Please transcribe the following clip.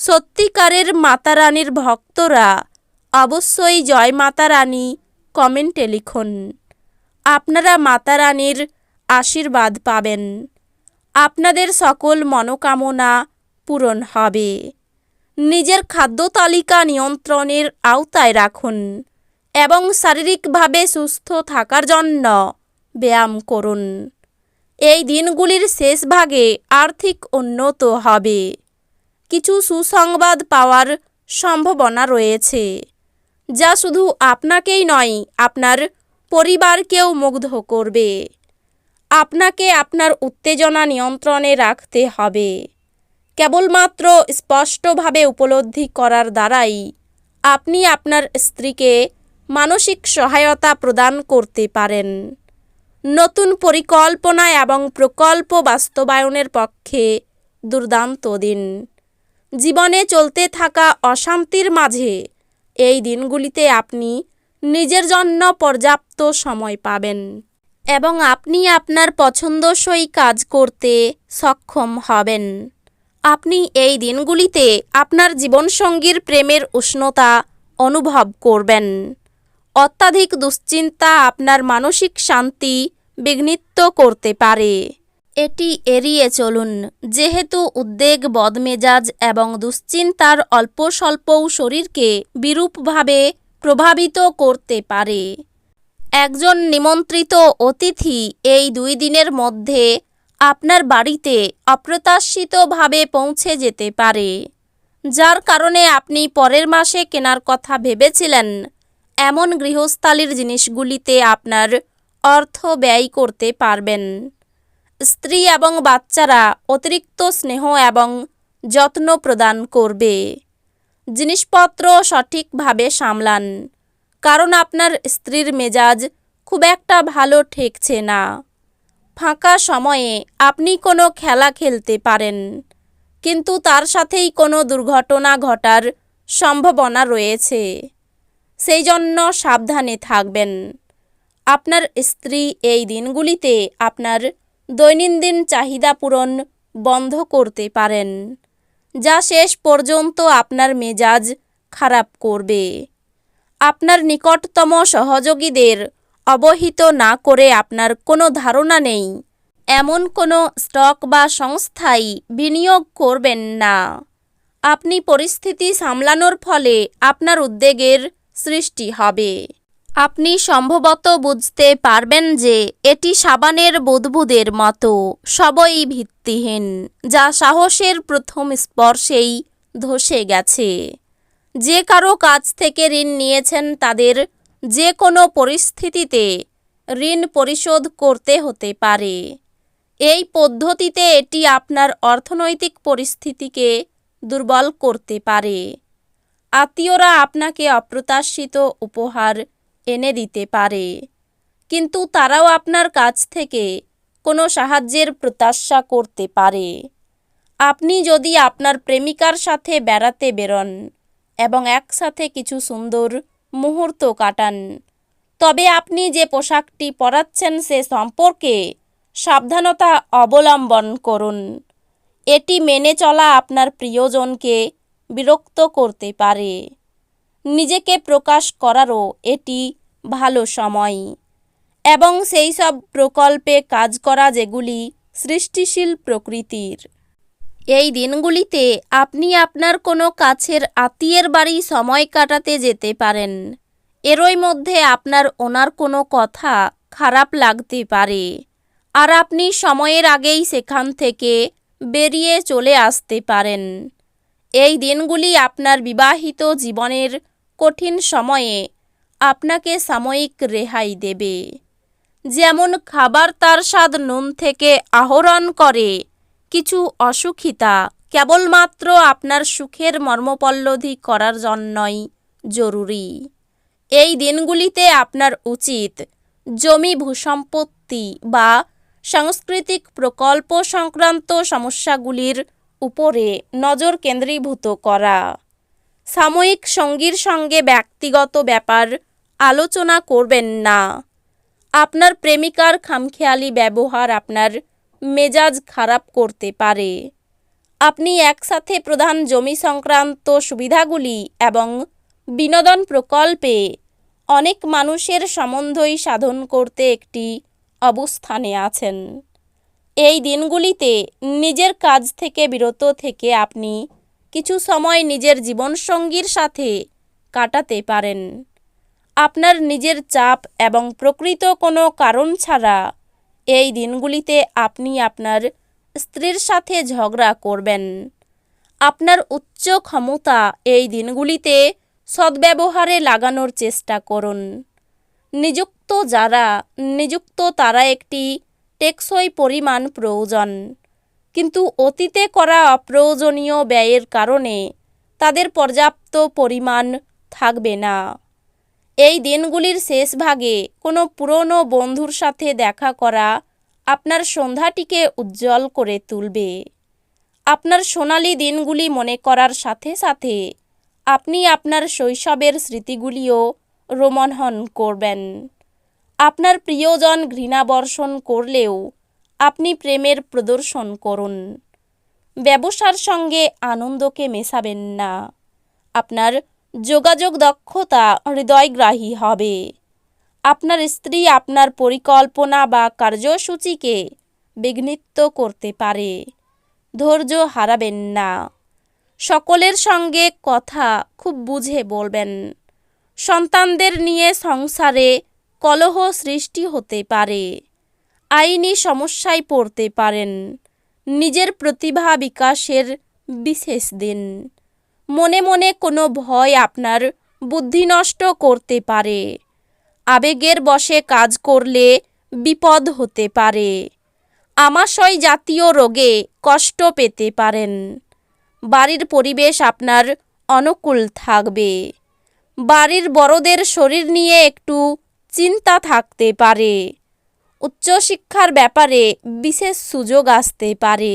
সত্যিকারের মাতা রানীর ভক্তরা অবশ্যই জয় মাতা রানী কমেন্টে লিখুন। আপনারা মাতা রানীর আশীর্বাদ পাবেন। আপনাদের সকল মনোকামনা পূরণ হবে। নিজের খাদ্য তালিকা নিয়ন্ত্রণের আওতায় রাখুন এবং শারীরিকভাবে সুস্থ থাকার জন্য ব্যায়াম করুন। এই দিনগুলির শেষ ভাগে আর্থিক উন্নত হবে। কিছু সুসংবাদ পাওয়ার সম্ভাবনা রয়েছে, যা শুধু আপনাকেই নয়, আপনার পরিবারকেও মুগ্ধ করবে। আপনাকে আপনার উত্তেজনা নিয়ন্ত্রণে রাখতে হবে। কেবলমাত্র স্পষ্টভাবে উপলব্ধি করার দ্বারাই আপনি আপনার স্ত্রীকে মানসিক সহায়তা প্রদান করতে পারেন। নতুন পরিকল্পনা এবং প্রকল্প বাস্তবায়নের পক্ষে দুর্দান্ত দিন। জীবনে চলতে থাকা অশান্তির মাঝে, এই দিনগুলিতে আপনি নিজের জন্য পর্যাপ্ত সময় পাবেন এবং আপনি আপনার পছন্দসই কাজ করতে সক্ষম হবেন। আপনি এই দিনগুলিতে আপনার জীবনসঙ্গীর প্রেমের উষ্ণতা অনুভব করবেন। অত্যাধিক দুশ্চিন্তা আপনার মানসিক শান্তি বিঘ্নিত করতে পারে। এটি এড়িয়ে চলুন। যেহেতু উদ্বেগ, বদমেজাজ এবং দুশ্চিন্তার অল্প স্বল্পও শরীরকে বিরূপভাবে প্রভাবিত করতে পারে। একজন নিমন্ত্রিত অতিথি এই দুই দিনের মধ্যে আপনার বাড়িতে অপ্রত্যাশিতভাবে পৌঁছে যেতে পারে। যার কারণে আপনি পরের মাসে কেনার কথা ভেবেছিলেন। এমন গৃহস্থালির জিনিসগুলিতে আপনার অর্থ ব্যয় করতে পারবেন। স্ত্রী এবং বাচ্চারা অতিরিক্ত স্নেহ এবং যত্ন প্রদান করবে। জিনিসপত্র সঠিকভাবে সামলান, কারণ আপনার স্ত্রীর মেজাজ খুব একটা ভালো ঠেকছে না। ফাঁকা সময়ে আপনি কোনো খেলা খেলতে পারেন, কিন্তু তার সাথেই কোনো দুর্ঘটনা ঘটার সম্ভাবনা রয়েছে। সেই জন্য সাবধানে থাকবেন। আপনার স্ত্রী এই দিনগুলিতে আপনার দৈনন্দিন চাহিদা পূরণ বন্ধ করতে পারেন, যা শেষ পর্যন্ত আপনার মেজাজ খারাপ করবে। আপনার নিকটতম সহযোগীদের অবহিত না করে আপনার কোনো ধারণা নেই, এমন কোনো স্টক বা সংস্থায় বিনিয়োগ করবেন না। আপনি পরিস্থিতি সামলানোর ফলে আপনার উদ্বেগের সৃষ্টি হবে। আপনি সম্ভবত বুঝতে পারবেন যে এটি সাবানের বুদবুদের মতো, সবই ভিত্তিহীন, যা সাহসের প্রথম স্পর্শেই ধসে গেছে। যে কারও কাছ থেকে ঋণ নিয়েছেন তাদের যে কোনো পরিস্থিতিতে ঋণ পরিশোধ করতে হতে পারে। এই পদ্ধতিতে এটি আপনার অর্থনৈতিক পরিস্থিতিকে দুর্বল করতে পারে। আত্মীয়রা আপনাকে অপ্রত্যাশিত উপহার এনে দিতে পারে। কিন্তু তারাও আপনার কাছ থেকে কোনো সাহায্যের প্রত্যাশা করতে পারে। আপনি যদি আপনার প্রেমিকার সাথে বেড়াতে বেরোন এবং একসাথে কিছু সুন্দর মুহূর্ত কাটান, তবে আপনি যে পোশাকটি পরাচ্ছেন সে সম্পর্কে সাবধানতা অবলম্বন করুন। এটি মেনে চলা আপনার প্রিয়জনকে বিরক্ত করতে পারে। নিজেকে প্রকাশ করারও এটি ভালো সময়। এবং সেই সব প্রকল্পে কাজ করা যেগুলি সৃষ্টিশীল প্রকৃতির। এই দিনগুলিতে আপনি আপনার কোনো কাছের আত্মীয়ের বাড়ি সময় কাটাতে যেতে পারেন। এরই মধ্যে আপনার ওনার কোনো কথা খারাপ লাগতে পারে। আর আপনি সময়ের আগেই সেখান থেকে বেরিয়ে চলে আসতে পারেন। এই দিনগুলি আপনার বিবাহিত জীবনের কঠিন সময়ে আপনাকে সাময়িক রেহাই দেবে। যেমন খাবার তার স্বাদ নুন থেকে আহরণ করে। কিছু অসুখিতা কেবলমাত্র আপনার সুখের মর্মপল্লধি করার জন্যই জরুরি। এই দিনগুলিতে আপনার উচিত জমি ভূসম্পত্তি বা সাংস্কৃতিক প্রকল্প সংক্রান্ত সমস্যাগুলির উপরে নজর কেন্দ্রীভূত করা। সাময়িক সঙ্গীর সঙ্গে ব্যক্তিগত ব্যাপার আলোচনা করবেন না। আপনার প্রেমিকার খামখেয়ালি ব্যবহার আপনার মেজাজ খারাপ করতে পারে। আপনি একসাথে প্রধান জমি সংক্রান্ত সুবিধাগুলি এবং বিনোদন প্রকল্পে অনেক মানুষের সম্বন্ধই সাধন করতে একটি অবস্থানে আছেন। এই দিনগুলিতে নিজের কাজ থেকে বিরত থেকে আপনি কিছু সময় নিজের জীবনসঙ্গীর সাথে কাটাতে পারেন। আপনার নিজের চাপ এবং প্রকৃত কোনো কারণ ছাড়া এই দিনগুলিতে আপনি আপনার স্ত্রীর সাথে ঝগড়া করবেন। আপনার উচ্চ ক্ষমতা এই দিনগুলিতে সদ্ব্যবহারে লাগানোর চেষ্টা করুন। নিযুক্ত যারা, নিযুক্ত তারা একটি টেকসই পরিমাণ প্রয়োজন। কিন্তু অতীতে করা অপ্রয়োজনীয় ব্যয়ের কারণে তাদের পর্যাপ্ত পরিমাণ থাকবে না। এই দিনগুলির শেষ ভাগে কোনো পুরনো বন্ধুর সাথে দেখা করা আপনার সন্ধ্যাটিকে উজ্জ্বল করে তুলবে। আপনার সোনালি দিনগুলি মনে করার সাথে সাথে আপনি আপনার শৈশবের স্মৃতিগুলিও রোমন্থন করবেন। আপনার প্রিয়জন ঘৃণাবর্ষণ করলেও আপনি প্রেমের প্রদর্শন করুন। ব্যবসার সঙ্গে আনন্দকে মেশাবেন না। আপনার যোগাযোগ দক্ষতা হৃদয়গ্রাহী হবে। আপনার স্ত্রী আপনার পরিকল্পনা বা কার্যসূচিকে বিঘ্নিত করতে পারে। ধৈর্য হারাবেন না। সকলের সঙ্গে কথা খুব বুঝে বলবেন। সন্তানদের নিয়ে সংসারে কলহ সৃষ্টি হতে পারে। আইনি সমস্যায় পড়তে পারেন। নিজের প্রতিভা বিকাশের বিশেষ দিন। মনে মনে কোনো ভয় আপনার বুদ্ধি নষ্ট করতে পারে। আবেগের বশে কাজ করলে বিপদ হতে পারে। আমাশয় জাতীয় রোগে কষ্ট পেতে পারেন। বাড়ির পরিবেশ আপনার অনুকূল থাকবে। বাড়ির বড়দের শরীর নিয়ে একটু চিন্তা থাকতে পারে। উচ্চশিক্ষার ব্যাপারে বিশেষ সুযোগ আসতে পারে।